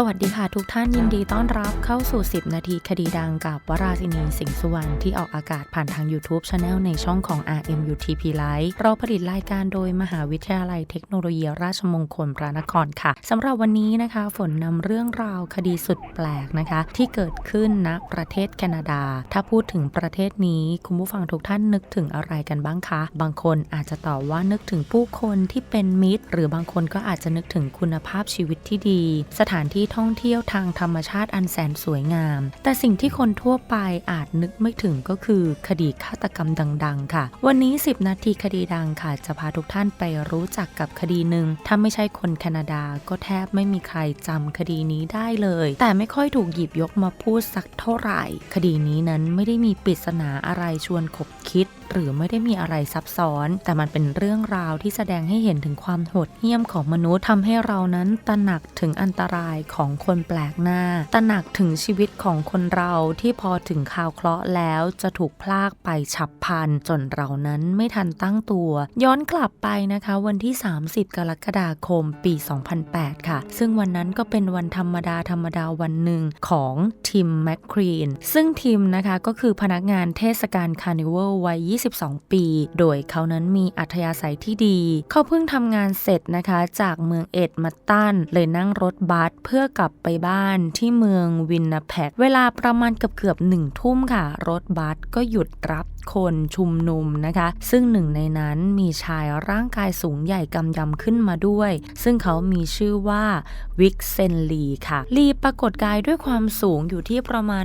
สวัสดีค่ะทุกท่านยินดีต้อนรับเข้าสู่ 10 นาทีคดีดังกับวราชินีสิงห์สุวรรณที่ออกอากาศผ่านทาง YouTube Channel ในช่องของ RMUTP Live เราผลิตรายการโดยมหาวิทยาลัยเทคโนโลยีราชมงคลพระนครค่ะสำหรับวันนี้นะคะ ฝนนำเรื่องราวคดีสุดแปลกนะคะ ที่เกิดขึ้นณประเทศแคนาดา ถ้าพูดถึงประเทศนี้ คุณผู้ฟังทุกท่านนึกถึงอะไรกันบ้างคะ บางคนอาจจะตอบว่านึกถึงผู้คนที่เป็นมิตร หรือบางคนก็อาจจะนึกถึงคุณภาพชีวิตที่ดี สถานที่ท่องเที่ยวทางธรรมชาติอันแสนสวยงาม แต่สิ่งที่คนทั่วไปอาจนึกไม่ถึงก็คือคดีฆาตกรรมดัง ๆ ค่ะ วันนี้ 10 นาทีคดีดังค่ะ จะพาทุกท่านไปรู้จักกับคดีหนึ่งถ้าไม่ใช่คนแคนาดาก็แทบไม่มีใครจำคดีนี้ได้เลย แต่ไม่ค่อยถูกหยิบยกมาพูดสักเท่าไหร่ คดีนี้นั้นไม่ได้มีปริศนาอะไรชวนขบคิดหรือไม่ได้มีอะไรซับซ้อน แต่มันเป็นเรื่องราวที่แสดงให้เห็นถึงความโหดเหี้ยมของมนุษย์ทำให้เรานั้นตระหนักถึงอันตรายของคนแปลกหน้า ตระหนักถึงชีวิตของคนเราที่พอถึงข่าวเคราะห์แล้วจะถูกพลากไปฉับพลัน จนเรานั้นไม่ทันตั้งตัว ย้อนกลับไปนะคะวันที่ 30 กรกฎาคมปี 2008 ค่ะ ซึ่งวันนั้นก็เป็นวันธรรมดาธรรมดาวันหนึ่งของทิมแมคครีนซึ่งทิมนะคะก็คือพนักงานเทศกาลคาร์นิวัลวัย 22 ปี โดยเขานั้นมีอัธยาศัยที่ดี เขาเพิ่งทำงานเสร็จนะคะจากเมืองเอ็ดมาตันเลยนั่งรถบัสเพื่อกลับไปบ้านที่เมืองวินนาแพกเวลาประมาณเกือบเกือบหนึ่งทุ่มค่ะ รถบัสก็หยุดรับคนชุมนุมนะคะ ซึ่งหนึ่งในนั้นมีชายร่างกายสูงใหญ่กำยำขึ้นมาด้วย ซึ่งเขามีชื่อว่าวิกเซนลีค่ะ ลีปรากฏกายด้วยความสูงอยู่ที่ประมาณ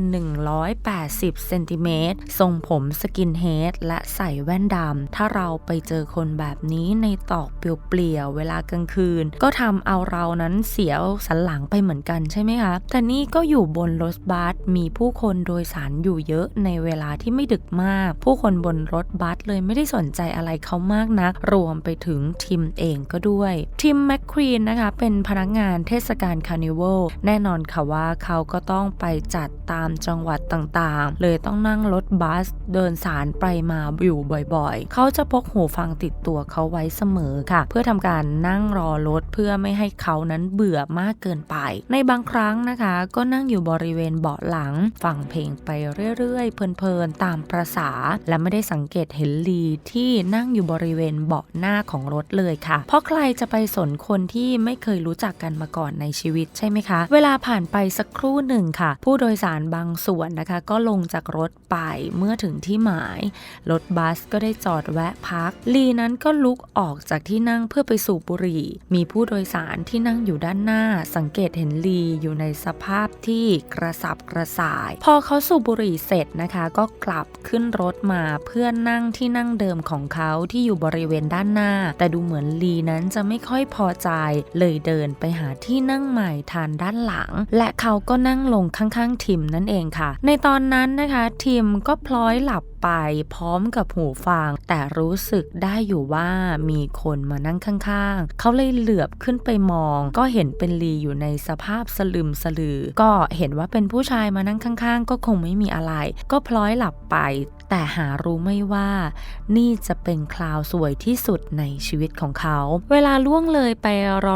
180 เซนติเมตร ทรงผมสกินเฮดและใส่แว่นดำ ถ้าเราไปเจอคนแบบนี้ในตอกเปลี่ยวๆเวลากลางคืน ก็ทำเอาเรานั้นเสียวสันหลังไปเหมือนกันใช่ไหมคะ แต่นี่ก็อยู่บนรถบัสมีผู้คนโดยสารอยู่เยอะในเวลาที่ไม่ดึกมากผูู้้คนบนรถบัสเลยไม่ได้สนใจอะไรเขามากนัก รวมไปถึงทิมเองก็ด้วยทิมแมคควีนนะคะ เป็นพนักงานเทศกาลคาร์นิวัลแน่นอนค่ะว่าเขาก็ต้องไปจัดตามจังหวัดต่างๆ เลยต้องนั่งรถบัสเดินสารไปมาอยู่บ่อยๆ เขาจะพกหูฟังติดตัวเขาไว้เสมอค่ะ เพื่อทำการนั่งรอรถเพื่อไม่ให้เขานั้นเบื่อมากเกินไป ในบางครั้งนะคะ ก็นั่งอยู่บริเวณเบาะหลัง ฟังเพลงไปเรื่อยๆ เพลินๆ ตามประษาและไม่ได้สังเกตเห็นลีที่นั่งอยู่บริเวณเบาะหน้าของรถเลยค่ะ เพราะใครจะไปสนคนที่ไม่เคยรู้จักกันมาก่อนในชีวิตใช่ไหมคะ เวลาผ่านไปสักครู่หนึ่งค่ะ ผู้โดยสารบางส่วนนะคะ ก็ลงจากรถไปเมื่อถึงที่หมาย รถบัสก็ได้จอดแวะพัก ลีนั้นก็ลุกออกจากที่นั่งเพื่อไปสูบบุหรี่ มีผู้โดยสารที่นั่งอยู่ด้านหน้า สังเกตเห็นลีอยู่ในสภาพที่กระสับกระส่าย พอเขาสูบบุหรี่เสร็จนะคะ ก็กลับขึ้นรถมาเพื่อนั่งที่นั่งเดิมของเขาที่อยู่บริเวณด้านหน้า แต่ดูเหมือนลีนั้นจะไม่ค่อยพอใจ เลยเดินไปหาที่นั่งใหม่ทานด้านหลัง และเขาก็นั่งลงข้างๆทิมนั่นเองค่ะ ในตอนนั้นนะคะทิมก็พลอยหลับไปพร้อมกับหูฟัง แต่รู้สึกได้อยู่ว่ามีคนมานั่งข้างๆ เขาเลยเหลือบขึ้นไปมอง ก็เห็นเป็นลีอยู่ในสภาพสลึมสลือ ก็เห็นว่าเป็นผู้ชายมานั่งข้างๆ ก็คงไม่มีอะไร ก็พลอยหลับไป แต่หารู้ไม่ว่า นี่จะเป็นคราวสวยที่สุดในชีวิตของเขา เวลาล่วงเลยไป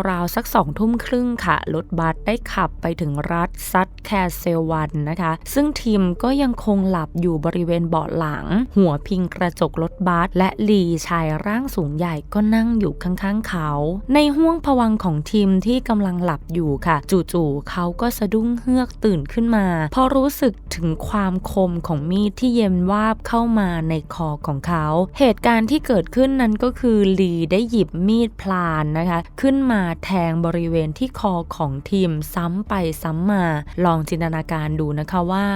ราวๆสักสองทุ่มครึ่งค่ะ รถบัสได้ขับไปถึงรัฐซัตแคสเซลวันนะคะ ซึ่งทีมก็ยังคงหลับอยู่บริเวณเบาะหลัง หัวพิงกระจกรถบัสและลีชายร่างสูงใหญ่ก็นั่งอยู่ข้างๆเขา ในห้วงผวังของทีมที่กำลังหลับอยู่ค่ะ จู่ๆเขาก็สะดุ้งเฮือกตื่นขึ้นมาเพราะรู้สึกถึงความคมของมีดที่เย็นวาบเข้ามาในคอของเขา เหตุการณ์ที่เกิดขึ้นนั้นก็คือลีได้หยิบมีดพลานนะคะ ขึ้นมาแทงบริเวณที่คอของทีมซ้ำไปซ้ำมา ลองจินตนาการดูนะคะว่า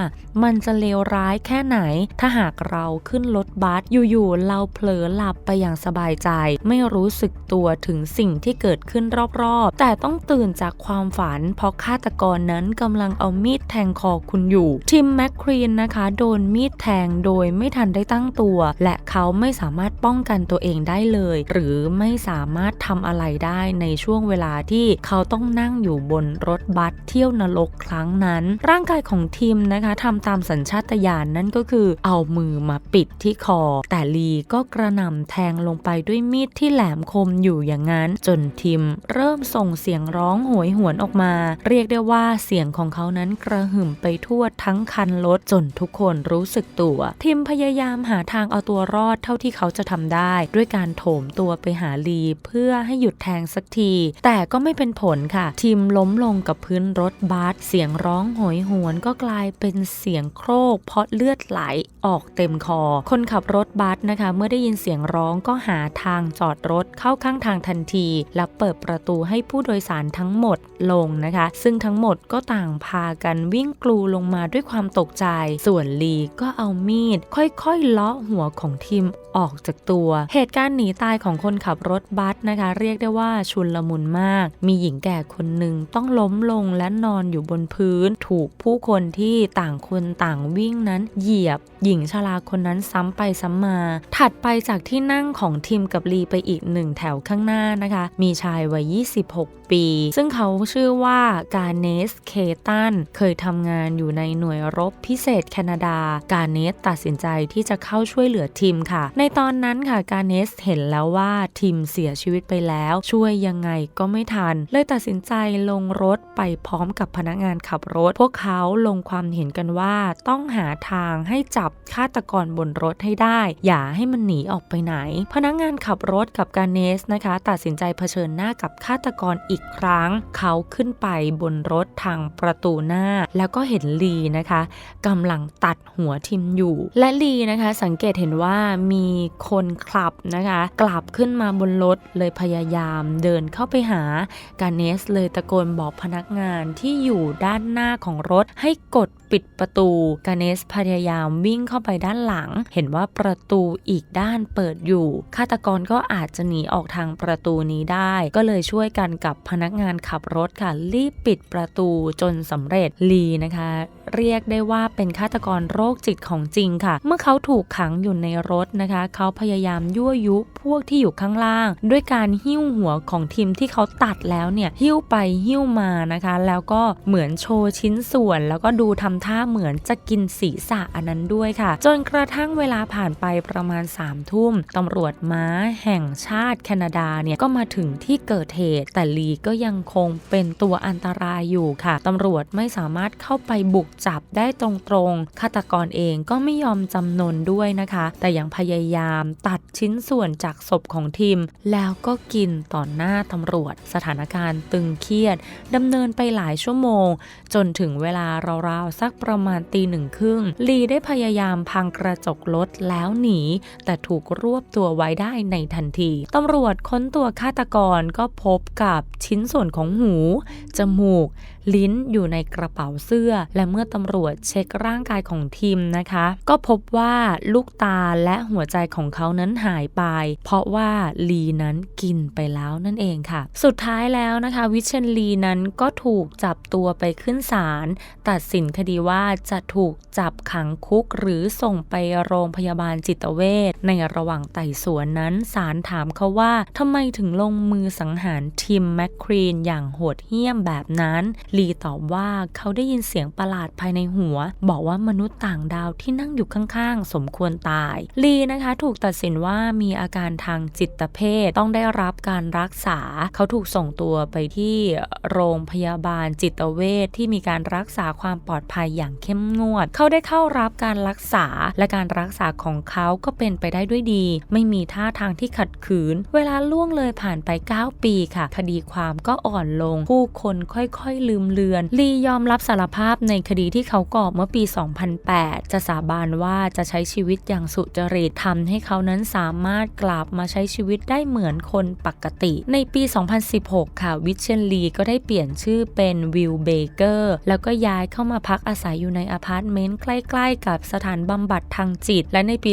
มันจะเลวร้ายแค่ไหน ถ้าหากเราขึ้นรถบัสอยู่ๆเราเผลอหลับไปอย่างสบายใจ ไม่รู้สึกตัวถึงสิ่งที่เกิดขึ้นรอบๆ แต่ต้องตื่นจากความฝัน เพราะฆาตกรนั้นกำลังเอามีดแทงคอคุณอยู่ ทิมแมคครีนนะคะ โดนมีดแทงโดยไม่ทัทันได้ตั้งตัว และเขาไม่สามารถป้องกันตัวเองได้เลย หรือไม่สามารถทำอะไรได้ในช่วงเวลาที่เขาต้องนั่งอยู่บนรถบัสเที่ยวนรกครั้งนั้น ร่างกายของทิมนะคะทำตามสัญชาตญาณนนั่นก็คือเอามือมาปิดที่คอ แต่ลีก็กระหน่ำแทงลงไปด้วยมีดที่แหลมคมอยู่อย่างนั้น จนทิมเริ่มส่งเสียงร้องโหยหวนออกมา เรียกได้ว่าเสียงของเขานั้นกระหึ่มไปทั่วทั้งคันรถจนทุกคนรู้สึกตัว ทิมพยายายามหาทางเอาตัวรอดเท่าที่เขาจะทำได้ ด้วยการโถมตัวไปหาลีเพื่อให้หยุดแทงสักที แต่ก็ไม่เป็นผลค่ะ ทิมล้มลงกับพื้นรถบัสเสียงร้องโหยหวนก็กลายเป็นเสียงโครก เพราะเลือดไหลออกเต็มคอ คนขับรถบัสนะคะ เมื่อได้ยินเสียงร้องก็หาทางจอดรถเข้าข้างทางทันที และเปิดประตูให้ผู้โดยสารทั้งหมดลงนะคะ ซึ่งทั้งหมดก็ต่างพากันวิ่งกลูลงมาด้วยความตกใจ ส่วนลีก็เอามีด ค่อยๆ เลาะหัวของทิม ออกจากตัว เหตุการณ์หนีตายของคนขับรถบัสนะคะ เรียกได้ว่าชุนลมุนมาก มีหญิงแก่คนหนึ่งต้องล้มลงและนอนอยู่บนพื้น ถูกผู้คนที่ต่างคนต่างวิ่งนั้นเหยียบ หญิงชราคนนั้นซ้ำไปซ้ำมา ถัดไปจากที่นั่งของทิมกับลีไปอีกหนึ่งแถวข้างหน้านะคะ มีชายวัย 26 ปี ซึ่งเขาชื่อว่ากาเนสเคตันเคยทำงานอยู่ในหน่วยรบพิเศษแคนาดา กาเนสตัดสินใจที่จะเข้าช่วยเหลือทิมค่ะในในตอนนั้นค่ะการเนสเห็นแล้วว่าทิมเสียชีวิตไปแล้ว ช่วยยังไงก็ไม่ทัน เลยตัดสินใจลงรถไปพร้อมกับพนักงานขับรถ พวกเขาลงความเห็นกันว่าต้องหาทางให้จับฆาตกรบนรถให้ได้ อย่าให้มันหนีออกไปไหน พนักงานขับรถกับการเนสนะคะ ตัดสินใจเผชิญหน้ากับฆาตกรอีกครั้ง เขาขึ้นไปบนรถทางประตูหน้า แล้วก็เห็นลีนะคะกำลังตัดหัวทิมอยู่ และลีนะคะ สังเกตเห็นว่ามีีคนขับนะคะ กลับขึ้นมาบนรถเลยพยายามเดินเข้าไปหา กาเนสเลยตะโกนบอกพนักงานที่อยู่ด้านหน้าของรถให้กด ปิดประตูกาเนสพยายามวิ่งเข้าไปด้านหลัง เห็นว่าประตูอีกด้านเปิดอยู่ ฆาตกรก็อาจจะหนีออกทางประตูนี้ได้ ก็เลยช่วยกันกับพนักงานขับรถค่ะรีบปิดประตูจนสำเร็จลีนะคะ เรียกได้ว่าเป็นฆาตกรโรคจิตของจริงค่ะ เมื่อเขาถูกขังอยู่ในรถนะคะ เขาพยายามยั่วยุพวกที่อยู่ข้างล่าง ด้วยการหิ้วหัวของทีมที่เขาตัดแล้วเนี่ยหิ้วไปหิ้วมานะคะ แล้วก็เหมือนโชว์ชิ้นส่วน แล้วก็ดูทำท่าเหมือนจะกินศีรษะอันนั้นด้วยค่ะ จนกระทั่งเวลาผ่านไปประมาณ3ามทุ่มตำรวจม้าแห่งชาติแคนาดาเนี่ยก็มาถึงที่เกิดเหตุ แต่ลีก็ยังคงเป็นตัวอันตรายอยู่ค่ะตำรวจไม่สามารถเข้าไปบุกจับได้ตรงๆฆาตกรเองก็ไม่ยอมจำนนด้วยนะคะ แต่ยังพยายามตัดชิ้นส่วนจากศพของทีม แล้วก็กินต่อหน้าตำรวจ สถานการณ์ตึงเครียดดำเนินไปหลายชั่วโมง จนถึงเวลาราวๆสักประมาณตีหนึ่งครึ่งลีได้พยายามพังกระจกรถแล้วหนี แต่ถูกรวบตัวไว้ได้ในทันทีตำรวจค้นตัวฆาตกรก็พบกับชิ้นส่วนของหู จมูก ลิ้นอยู่ในกระเป๋าเสื้อ และเมื่อตำรวจเช็คร่างกายของทีมนะคะ ก็พบว่าลูกตาและหัวใจของเขานั้นหายไป เพราะว่าลีนั้นกินไปแล้วนั่นเองค่ะ สุดท้ายแล้วนะคะ วิเชนลีนั้นก็ถูกจับตัวไปขึ้นศาลตัดสินคดีว่าจะถูกจับขังคุกหรือส่งไปโรงพยาบาลจิตเวชในระหว่างไต่สวนนั้นศาลถามเขาว่าทำไมถึงลงมือสังหารทิมแมคครีนอย่างโหดเหี้ยมแบบนั้นลีตอบว่าเขาได้ยินเสียงประหลาดภายในหัว บอกว่ามนุษย์ต่างดาวที่นั่งอยู่ข้างๆ สมควรตายลีนะคะถูกตัดสินว่ามีอาการทางจิตเภทต้องได้รับการรักษา เขาถูกส่งตัวไปที่โรงพยาบาลจิตเวชที่มีการรักษาความปลอดภัยอย่างเข้มงวด เขาได้เข้ารับการรักษาและการรักษาของเขาก็เป็นไปได้ด้วยดี ไม่มีท่าทางที่ขัดขืน เวลาล่วงเลยผ่านไป 9 ปีค่ะ คดีความก็อ่อนลง ผู้คนค่อยๆ ลืมเลือน ลียอมรับสารภาพในคดีที่เขาก่อเมื่อปี 2008 จะสาบานว่าจะใช้ชีวิตอย่างสุจริตทำให้เขานั้นสามารถกลับมาใช้ชีวิตได้เหมือนคนปกติ ในปี 2016 ค่ะ วิเชนลีก็ได้เปลี่ยนชื่อเป็นวิลเบเกอร์แล้วก็ย้ายเข้ามาพักอาศัยอยู่ในอพาร์ตเมนต์ใกล้ ๆ กับสถานบำบัดทางจิต และในปี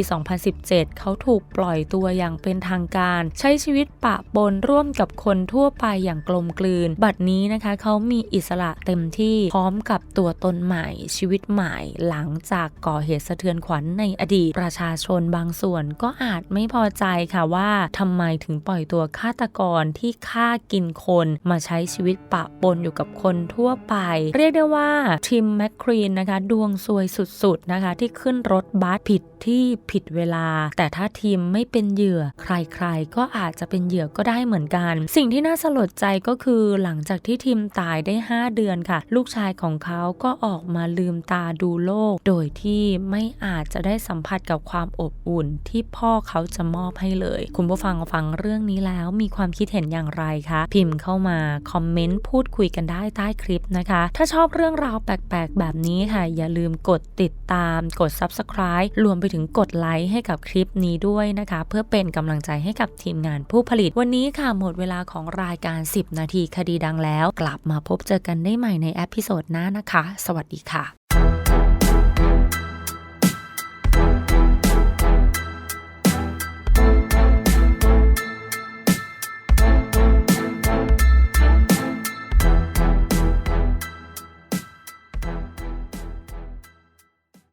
2017 เขาถูกปล่อยตัวอย่างเป็นทางการ ใช้ชีวิตปะปนร่วมกับคนทั่วไปอย่างกลมกลืน บัดนี้นะคะเขามีอิสละเต็มที่พร้อมกับตัวตนใหม่ชีวิตใหม่หลังจากก่อเหตุสะเทือนขวัญในอดีต ประชาชนบางส่วนก็อาจไม่พอใจค่ะว่าทำไมถึงปล่อยตัวฆาตกรที่ฆ่ากินคน มาใช้ชีวิตปะปนอยู่กับคนทั่วไป เรียกได้ว่าทิมแมคครีนนะคะ ดวงซวยสุดๆนะคะ ที่ขึ้นรถบัสผิดที่ผิดเวลา แต่ถ้าทีมไม่เป็นเหยื่อ ใครๆ ก็อาจจะเป็นเหยื่อก็ได้เหมือนกัน สิ่งที่น่าสลดใจก็คือหลังจากที่ทีมตายได้ 5 เดือนค่ะ ลูกชายของเขาก็ออกมาลืมตาดูโลก โดยที่ไม่อาจจะได้สัมผัสกับความอบอุ่นที่พ่อเขาจะมอบให้เลย คุณผู้ฟังฟังเรื่องนี้แล้วมีความคิดเห็นอย่างไรคะพิมพ์เข้ามาคอมเมนต์พูดคุยกันได้ใต้คลิปนะคะ ถ้าชอบเรื่องราวแปลกๆแบบนี้ค่ะ อย่าลืมกดติดตามกด subscribe รวมไปถึงกดไลค์ให้กับคลิปนี้ด้วยนะคะ เพื่อเป็นกำลังใจให้กับทีมงานผู้ผลิต วันนี้ค่ะหมดเวลาของรายการ 10 นาทีคดีดังแล้ว กลับมาพบเจอกันได้ใหม่ในเอพิโซดหน้านะคะ สวัสดีค่ะ